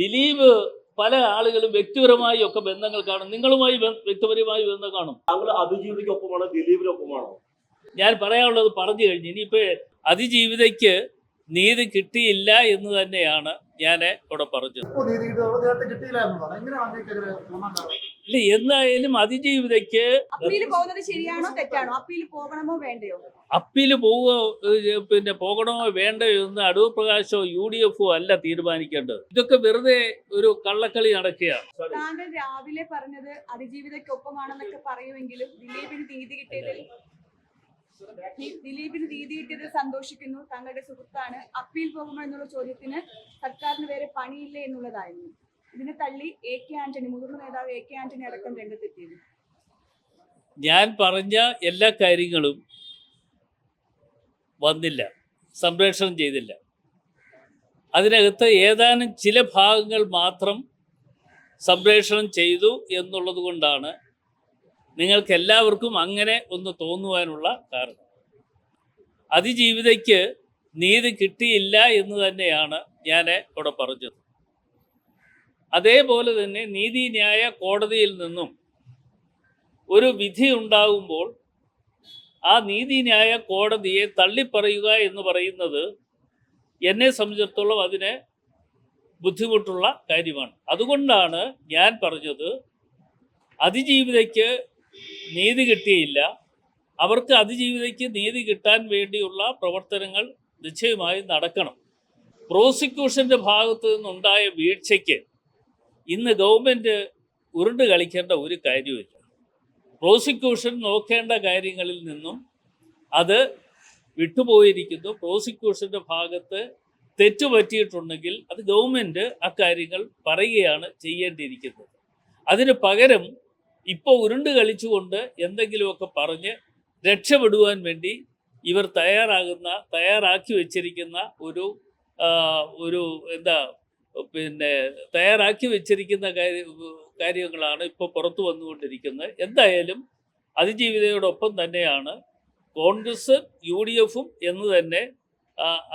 ദിലീപ് പല ആളുകളും വ്യക്തിപരമായി ഒക്കെ ബന്ധങ്ങൾ കാണും. നിങ്ങളുമായി വ്യക്തിപരമായി ബന്ധം കാണും. താങ്കൾ അതിജീവിതയ്ക്കൊപ്പമാണോ ദിലീപിനൊപ്പമാണോ? ഞാൻ പറയാനുള്ളത് പറഞ്ഞു കഴിഞ്ഞു ഇനിയിപ്പോ അതിജീവിതയ്ക്ക് നീതി കിട്ടിയില്ല എന്ന് തന്നെയാണ് ഞാൻ ഇവിടെ പറഞ്ഞത്. ഇല്ല എന്തായാലും അതിജീവിതയ്ക്ക് അപ്പീൽ പോകുന്നത് ശരിയാണോ തെറ്റാണോ? അപ്പീൽ പോകണമോ വേണ്ടയോ? അപ്പീൽ പോവുക ഏഹ്, പിന്നെ പോകണമോ വേണ്ടയോ എന്ന് അടൂർ പ്രകാശോ യു ഡി എഫോ അല്ല തീരുമാനിക്കേണ്ടത്. ഇതൊക്കെ വെറുതെ ഒരു കള്ളക്കളി നടക്കുകയാണ് താങ്കൾ രാവിലെ പറഞ്ഞത് അതിജീവിതക്കൊപ്പമാണെന്നൊക്കെ പറയുമെങ്കിലും ദിലീപിന് രീതി ദിലീപിന് കിട്ടിയതിൽ സന്തോഷിക്കുന്നു. തങ്ങളുടെ സുഹൃത്താണ്. അപ്പീൽ പോകുമോ എന്നുള്ള ചോദ്യത്തിന് സർക്കാരിന് വേറെ പണിയില്ല എന്നുള്ളതായിരുന്നു. ഇതിനെ തള്ളി എ കെ ആന്റണി മുതിർന്ന നേതാവ് എ കെ ആന്റണി അടക്കം രംഗത്തെത്തിയത് ഞാൻ പറഞ്ഞ എല്ലാ കാര്യങ്ങളും വന്നില്ല സംപ്രേഷണം ചെയ്തില്ല. അതിനകത്ത് ഏതാനും ചില ഭാഗങ്ങൾ മാത്രം സംപ്രേഷണം ചെയ്തു എന്നുള്ളത് കൊണ്ടാണ് നിങ്ങൾക്ക് എല്ലാവർക്കും അങ്ങനെ ഒന്ന് തോന്നുവാനുള്ള കാരണം. അതിജീവിതയ്ക്ക് നീതി കിട്ടിയില്ല എന്ന് തന്നെയാണ് ഞാൻ ഇവിടെ പറഞ്ഞത്. അതേപോലെ തന്നെ നീതിന്യായ കോടതിയിൽ നിന്നും ഒരു വിധി ഉണ്ടാകുമ്പോൾ ആ നീതിന്യായ കോടതിയെ തള്ളിപ്പറയുക എന്ന് പറയുന്നത് എന്നെ സംബന്ധിച്ചിടത്തോളം അതിന് ബുദ്ധിമുട്ടുള്ള കാര്യമാണ്. അതുകൊണ്ടാണ് ഞാൻ പറഞ്ഞത് അതിജീവിതയ്ക്ക് നീതി കിട്ടിയില്ല. അവർക്ക് അതിജീവിതയ്ക്ക് നീതി കിട്ടാൻ വേണ്ടിയുള്ള പ്രവർത്തനങ്ങൾ നിശ്ചയമായും നടക്കണം. പ്രോസിക്യൂഷന്റെ ഭാഗത്തു നിന്നുണ്ടായ വീഴ്ചയ്ക്ക് ഇന്ന് ഗവൺമെന്റ് ഉരുണ്ട് കളിക്കേണ്ട ഒരു കാര്യമില്ല പ്രോസിക്യൂഷൻ നോക്കേണ്ട കാര്യങ്ങളിൽ നിന്നും അത് വിട്ടുപോയിരിക്കുന്നു. പ്രോസിക്യൂഷന്റെ ഭാഗത്ത് തെറ്റ് പറ്റിയിട്ടുണ്ടെങ്കിൽ അത് ഗവൺമെന്റ് അക്കാര്യങ്ങൾ പറയുകയാണ് ചെയ്യേണ്ടിയിരിക്കുന്നത്. അതിന് പകരം ഇപ്പോൾ ഉരുണ്ട് കളിച്ചുകൊണ്ട് എന്തെങ്കിലുമൊക്കെ പറഞ്ഞ് രക്ഷപ്പെടുവാൻ വേണ്ടി ഇവർ തയ്യാറാകുന്ന തയ്യാറാക്കി വെച്ചിരിക്കുന്ന ഒരു ഒരു എന്താ പിന്നെ തയ്യാറാക്കി വെച്ചിരിക്കുന്ന കാര്യ കാര്യങ്ങളാണ് ഇപ്പോൾ പുറത്തു വന്നുകൊണ്ടിരിക്കുന്നത്. എന്തായാലും അതിജീവിതയോടൊപ്പം തന്നെയാണ് കോൺഗ്രസ് യു ഡി എഫും എന്ന് തന്നെ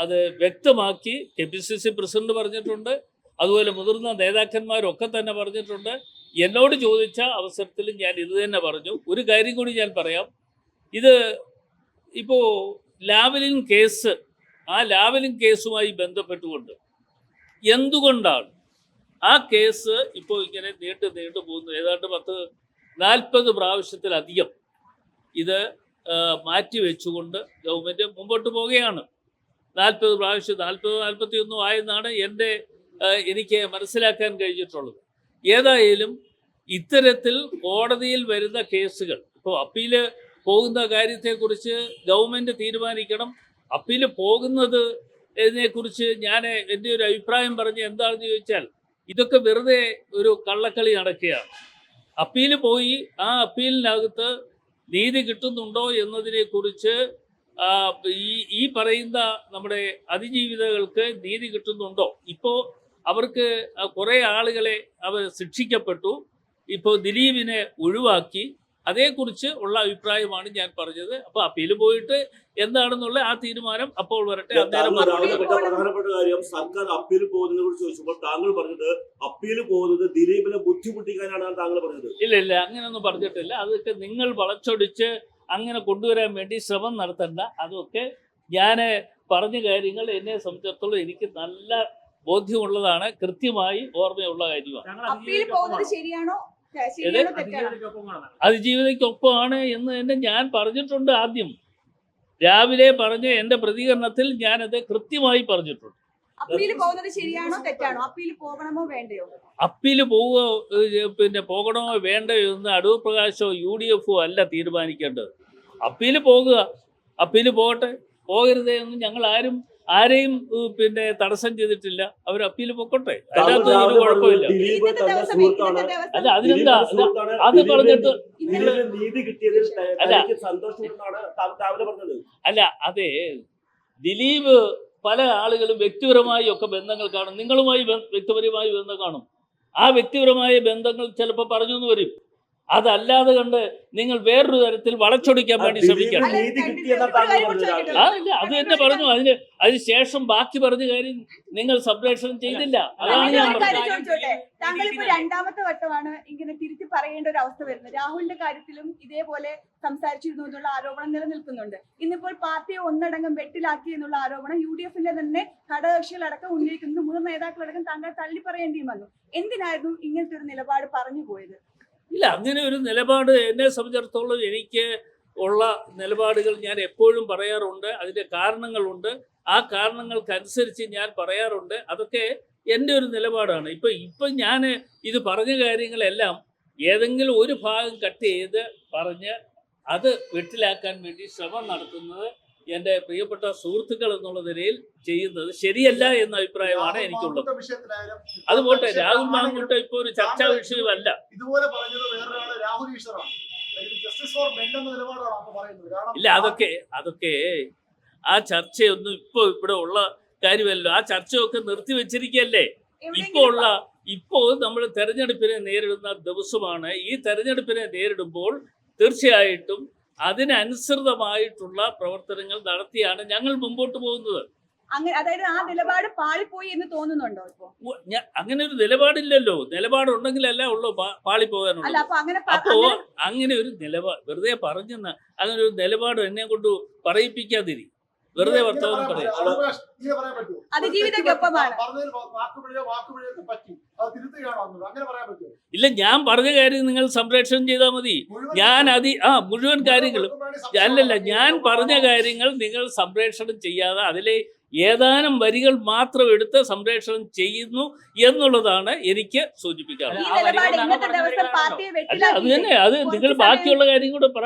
അത് വ്യക്തമാക്കി K P C C president പറഞ്ഞിട്ടുണ്ട്. അതുപോലെ മുതിർന്ന നേതാക്കന്മാരൊക്കെ തന്നെ പറഞ്ഞിട്ടുണ്ട്. എന്നോട് ചോദിച്ച അവസരത്തിൽ ഞാൻ ഇത് തന്നെ പറഞ്ഞു. ഒരു കാര്യം കൂടി ഞാൻ പറയാം. ഇത് ഇപ്പോൾ ലാവലിൻ കേസ് ആ ലാവലിൻ കേസുമായി ബന്ധപ്പെട്ടുകൊണ്ട് എന്തുകൊണ്ടാണ് ആ കേസ് ഇപ്പോൾ ഇങ്ങനെ നീണ്ടു നീണ്ടു പോകുന്നു. ഏതാണ്ട് പത്ത് നാൽപ്പത് പ്രാവശ്യത്തിലധികം ഇത് മാറ്റി വെച്ചുകൊണ്ട് ഗവൺമെന്റ് മുമ്പോട്ട് പോവുകയാണ്. നാൽപ്പത് പ്രാവശ്യം നാൽപ്പത് നാൽപ്പത്തി ഒന്നും ആയെന്നാണ് എന്റെ എനിക്ക് മനസ്സിലാക്കാൻ കഴിഞ്ഞിട്ടുള്ളത്. ഏതായാലും ഇത്തരത്തിൽ കോടതിയിൽ വരുന്ന കേസുകൾ ഇപ്പോൾ അപ്പീൽ പോകുന്ന കാര്യത്തെക്കുറിച്ച് ഗവൺമെന്റ് തീരുമാനിക്കണം. അപ്പീൽ പോകുന്നത് ഇതിനെക്കുറിച്ച് ഞാൻ എന്റെ ഒരു അഭിപ്രായം പറഞ്ഞ് എന്താണെന്ന് ചോദിച്ചാൽ ഇതൊക്കെ വെറുതെ ഒരു കള്ളക്കളി നടക്കുകയാണ്. അപ്പീൽ പോയി ആ അപ്പീലിനകത്ത് നീതി കിട്ടുന്നുണ്ടോ എന്നതിനെക്കുറിച്ച് ഈ ഈ പറയുന്ന നമ്മുടെ അതിജീവിതകൾക്ക് നീതി കിട്ടുന്നുണ്ടോ? ഇപ്പോൾ അവർക്ക് കുറേ ആളുകളെ അവർ ശിക്ഷിക്കപ്പെട്ടു. ഇപ്പോൾ ദിലീപിനെ ഒഴിവാക്കി. അതേക്കുറിച്ച് ഉള്ള അഭിപ്രായമാണ് ഞാൻ പറഞ്ഞത്. അപ്പൊ അപ്പീൽ പോയിട്ട് എന്താണെന്നുള്ള ആ തീരുമാനം അപ്പോൾ വരട്ടെ. അന്നേരം മറുപടി പറഞ്ഞ പ്രധാനപ്പെട്ട കാര്യം സർക്കാർ അപ്പീൽ പോകുന്നതിനെ കുറിച്ച് ചോദിച്ചപ്പോൾ താങ്കൾ പറഞ്ഞത് അപ്പീൽ പോകുന്നത് ദിലീപിനെ ബുദ്ധിമുട്ടിക്കാനാണ് താങ്കൾ പറഞ്ഞത്. ഇല്ല ഇല്ല അങ്ങനെയൊന്നും പറഞ്ഞിട്ടില്ല. അതൊക്കെ നിങ്ങൾ വളച്ചൊടിച്ച് അങ്ങനെ കൊണ്ടുവരാൻ വേണ്ടി ശ്രമം നടത്തണ്ട. അതൊക്കെ ഞാൻ പറഞ്ഞ കാര്യങ്ങൾ എന്നെ സംബന്ധിച്ചിടത്തോളം എനിക്ക് നല്ല ബോധ്യമുള്ളതാണ്. കൃത്യമായി ഓർമ്മയുള്ള കാര്യമാണ്. ശരിയാണോ? തെ- ശരിയാണോ തെറ്റാണോ. അതിജീവിതയ്ക്കൊപ്പമാണ് എന്ന് തന്നെ ഞാൻ പറഞ്ഞിട്ടുണ്ട് ആദ്യം. രാവിലെ പറഞ്ഞ എന്റെ പ്രതികരണത്തിൽ ഞാൻ അത് കൃത്യമായി പറഞ്ഞിട്ടുണ്ട്. അപ്പീൽ പോകുന്നത് ശരിയാണോ തെറ്റാണോ? അപ്പീൽ പോകണമോ വേണ്ടയോ? അപ്പീൽ പോവുക പിന്നെ പോകണമോ വേണ്ടയോ എന്ന് അടൂർ പ്രകാശോ യു ഡി എഫോ അല്ല തീരുമാനിക്കേണ്ടത്. അപ്പീൽ പോകുക അപ്പീൽ പോകട്ടെ. പോകരുതേ എന്ന് ഞങ്ങൾ ആരും ആരെയും പിന്നെ തടസ്സം ചെയ്തിട്ടില്ല. അവർ അപ്പീൽ പൊക്കോട്ടെ. അതിനകത്ത് ഒരു കുഴപ്പമില്ല. അല്ല അതിനെന്താ? അത് പറഞ്ഞിട്ട് അല്ല. അല്ല അതെ. ദിലീപ് പല ആളുകളും വ്യക്തിപരമായി ഒക്കെ ബന്ധങ്ങൾ കാണും. നിങ്ങളുമായി വ്യക്തിപരമായി ബന്ധം കാണും. ആ വ്യക്തിപരമായ ബന്ധങ്ങൾ ചിലപ്പോൾ പറഞ്ഞു എന്ന് വരും. അതല്ലാതെ കണ്ട് നിങ്ങൾ വേറൊരു തരത്തിൽ വളച്ചൊടിക്കാൻ വേണ്ടി ശ്രമിക്കണം. ഇല്ല അത് തന്നെ പറഞ്ഞു. അതിന് അതിന് ശേഷം ബാക്കി പറഞ്ഞ കാര്യം നിങ്ങൾ സംപ്രേഷണം ചെയ്തില്ല. അതാണ് ഞാൻ താങ്കൾ ഇപ്പൊ രണ്ടാമത്തെ വട്ടമാണ് ഇങ്ങനെ തിരിച്ചു പറയേണ്ട ഒരു അവസ്ഥ വരുന്നത്. രാഹുലിന്റെ കാര്യത്തിലും ഇതേപോലെ സംസാരിച്ചിരുന്നു എന്നുള്ള ആരോപണം നിലനിൽക്കുന്നുണ്ട്. ഇന്നിപ്പോൾ പാർട്ടിയെ ഒന്നടങ്കം വെട്ടിലാക്കി എന്നുള്ള ആരോപണം യു ഡി എഫിന്റെ തന്നെ ഘടകകക്ഷികളടക്കം ഉന്നയിക്കുന്നു മുതിർന്ന നേതാക്കളടക്കം താങ്കൾ തള്ളി പറയേണ്ടിയും വന്നു. എന്തിനായിരുന്നു ഇങ്ങനത്തെ ഒരു നിലപാട് പറഞ്ഞു പോയത്? ഇല്ല അങ്ങനെ ഒരു നിലപാട് എന്നെ സംബന്ധിച്ചിടത്തോളം എനിക്ക് ഉള്ള നിലപാടുകൾ ഞാൻ എപ്പോഴും പറയാറുണ്ട് അതിന്റെ കാരണങ്ങളുണ്ട്. ആ കാരണങ്ങൾക്കനുസരിച്ച് ഞാൻ പറയാറുണ്ട്. അതൊക്കെ എന്റെ ഒരു നിലപാടാണ്. ഇപ്പം ഇപ്പം ഞാൻ ഇത് പറഞ്ഞ കാര്യങ്ങളെല്ലാം ഏതെങ്കിലും ഒരു ഭാഗം കട്ട് ചെയ്ത് പറഞ്ഞ് അത് വെട്ടിലാക്കാൻ വേണ്ടി ശ്രമം നടത്തുന്നത് എന്റെ പ്രിയപ്പെട്ട സുഹൃത്തുക്കൾ എന്നുള്ള നിലയിൽ ചെയ്യുന്നത് ശരിയല്ല എന്ന അഭിപ്രായമാണ് എനിക്കുള്ളത്. മാങ്കുട്ട വിഷയത്തിലായാലും അത് പോട്ടെ വിഷയത്തിലാണെങ്കിലും രാഹുൽ മാങ്കുട്ട ഇപ്പോൾ ഒരു ചർച്ചാ വിഷയമല്ല. ജസ്റ്റിസ് ഫോർ മെൻ എന്ന നിലപാടാണ് അപ്പൊ പറയുന്നത്. കാരണം ഇല്ല അതൊക്കെ അതൊക്കെ ആ ചർച്ചയൊന്നും ഇപ്പൊ ഇവിടെ ഉള്ള കാര്യമല്ലോ ആ ചർച്ചയൊക്കെ നിർത്തിവെച്ചിരിക്കല്ലേ ഇപ്പോ ഉള്ള ഇപ്പോ നമ്മൾ തെരഞ്ഞെടുപ്പിനെ നേരിടുന്ന ദിവസമാണ്. ഈ തെരഞ്ഞെടുപ്പിനെ നേരിടുമ്പോൾ തീർച്ചയായിട്ടും അതിനനുസൃതമായിട്ടുള്ള പ്രവർത്തനങ്ങൾ നടത്തിയാണ് ഞങ്ങൾ മുമ്പോട്ട് പോകുന്നത്. അങ്ങനെ അതായത് ആ നിലപാട് പാളിപ്പോയി എന്ന് തോന്നുന്നുണ്ടോ ഇപ്പോ? ഞാൻ അങ്ങനെ ഒരു നിലപാടില്ലല്ലോ. നിലപാടുണ്ടെങ്കിലല്ല ഉള്ളൂ പാ- അല്ല പാളിപ്പോകാനുള്ളത് അപ്പൊ അങ്ങനെ ഒരു നിലപാട് വെറുതെ പറഞ്ഞെന്ന അങ്ങനെ ഒരു നിലപാട് എന്നെ കൊണ്ട് പറയിപ്പിക്കാതിരി. വെറുതെ വർത്തമാനം പറയാൻ പറയാം ഇല്ല ഞാൻ പറഞ്ഞ കാര്യം നിങ്ങൾ സംപ്രേഷണം ചെയ്താൽ മതി. ഞാൻ അതി ആ മുഴുവൻ കാര്യങ്ങളും അല്ലല്ല ഞാൻ പറഞ്ഞ കാര്യങ്ങൾ നിങ്ങൾ സംപ്രേഷണം ചെയ്യാതെ അതിലെ ഏതാനും വരികൾ മാത്രം എടുത്ത് സംപ്രേഷണം ചെയ്യുന്നു എന്നുള്ളതാണ് എനിക്ക് സൂചിപ്പിക്കാറുള്ളത് നിലപാട് ഇന്നത്തെ ദിവസം പാർട്ടിയെ അത് വെട്ടിലാക്കി തന്നെ അത് നിങ്ങൾ ബാക്കിയുള്ള കാര്യം കൂടെ പറ.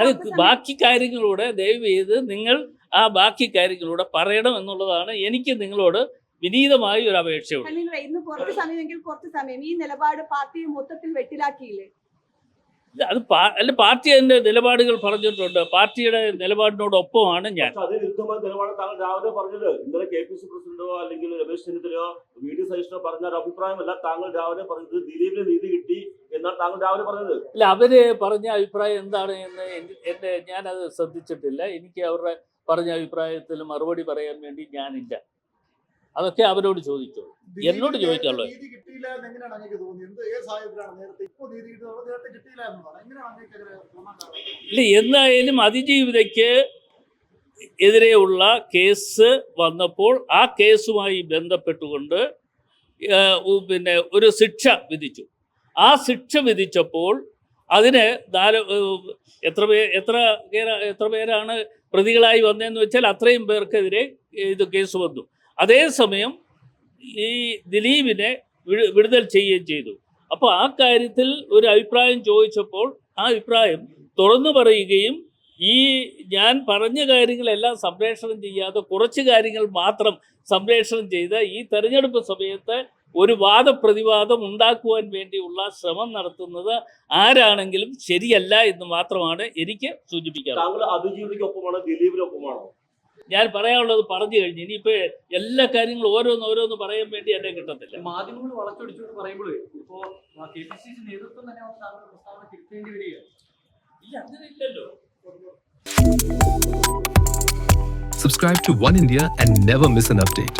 അത് ബാക്കി കാര്യങ്ങളൂടെ ദയവ് ചെയ്ത് നിങ്ങൾ ആ ബാക്കി കാര്യങ്ങളൂടെ പറയണം എന്നുള്ളതാണ് എനിക്ക് നിങ്ങളോട് വിനീതമായ ഒരു അപേക്ഷയുണ്ട്. ഇന്ന് കുറച്ച് സമയമെങ്കിൽ കുറച്ച് സമയം. ഈ നിലപാട് പാർട്ടിയെ മൊത്തത്തിൽ വെട്ടിലാക്കിയില്ലേ? ഇല്ല, അത് പാ- അല്ല പാർട്ടി അതിന്റെ നിലപാടുകൾ പറഞ്ഞിട്ടുണ്ട്. പാർട്ടിയുടെ നിലപാടിനോടൊപ്പമാണ് ഞാൻ. അത് വിരുദ്ധമായ നിലപാട് താങ്കൾ രാവിലെ പറഞ്ഞത് ഇന്നലെ കെ പി സി പ്രസിഡന്റോ അല്ലെങ്കിൽ രമേശ് ചെന്നിത്തലയോ വി ഡി സതീശനോ പറഞ്ഞ ഒരു അഭിപ്രായമല്ല താങ്കൾ രാവിലെ പറഞ്ഞത്. ദിലീപിന് നീതി കിട്ടി എന്നാണ് താങ്കൾ രാവിലെ പറഞ്ഞത്. അല്ല അവർ പറഞ്ഞ അഭിപ്രായം എന്താണ് എന്ന് എന്റെ ഞാനത് ശ്രദ്ധിച്ചിട്ടില്ല. എനിക്ക് അവരുടെ പറഞ്ഞ അഭിപ്രായത്തിൽ മറുപടി പറയാൻ വേണ്ടി ഞാനില്ല. അതൊക്കെ അവരോട് ചോദിച്ചോ എന്നോട് തോന്നാൻ ഇല്ല എന്തായാലും അതിജീവിതയ്ക്ക് എതിരെയുള്ള കേസ് വന്നപ്പോൾ ആ കേസുമായി ബന്ധപ്പെട്ടുകൊണ്ട് പിന്നെ ഒരു ശിക്ഷ വിധിച്ചു. ആ ശിക്ഷ വിധിച്ചപ്പോൾ അതിന് നാല് എത്ര പേ എത്ര പേര- എത്ര പേരാണ് പ്രതികളായി വന്നതെന്ന് വെച്ചാൽ അത്രയും പേർക്കെതിരെ ഇത് കേസ് വന്നു. അതേസമയം ഈ ദിലീപിനെ വിടുതൽ ചെയ്യുകയും ചെയ്തു. അപ്പോൾ ആ കാര്യത്തിൽ ഒരു അഭിപ്രായം ചോദിച്ചപ്പോൾ ആ അഭിപ്രായം തുറന്നു പറയുകയും ഈ ഞാൻ പറഞ്ഞ കാര്യങ്ങളെല്ലാം സംപ്രേഷണം ചെയ്യാതെ കുറച്ച് കാര്യങ്ങൾ മാത്രം സംപ്രേഷണം ചെയ്ത് ഈ തെരഞ്ഞെടുപ്പ് സമയത്ത് ഒരു വാദപ്രതിവാദം ഉണ്ടാക്കുവാൻ വേണ്ടിയുള്ള ശ്രമം നടത്തുന്നത് ആരാണെങ്കിലും ശരിയല്ല എന്ന് മാത്രമാണ് എനിക്ക് സൂചിപ്പിക്കാറ് താങ്കൾ ദിലീപിനൊപ്പമാണോ? ഞാൻ പറയാനുള്ളത് പറഞ്ഞു കഴിഞ്ഞു ഇനിയിപ്പോ എല്ലാ കാര്യങ്ങളും ഓരോന്ന് ഓരോന്ന് പറയാൻ വേണ്ടി എന്നെ കിട്ടത്തില്ല. മാധ്യമങ്ങൾ വളച്ചൊടിച്ചു എന്ന് പറയുമ്പോഴേ ഇപ്പോ കെ പി സി സി നേതൃത്വം തന്നെ പ്രസ്താവന തിരുത്തേണ്ടി വരികയാണ്. ഇല്ല അങ്ങനെ ഇല്ലല്ലോ. Subscribe to One India and never miss an update.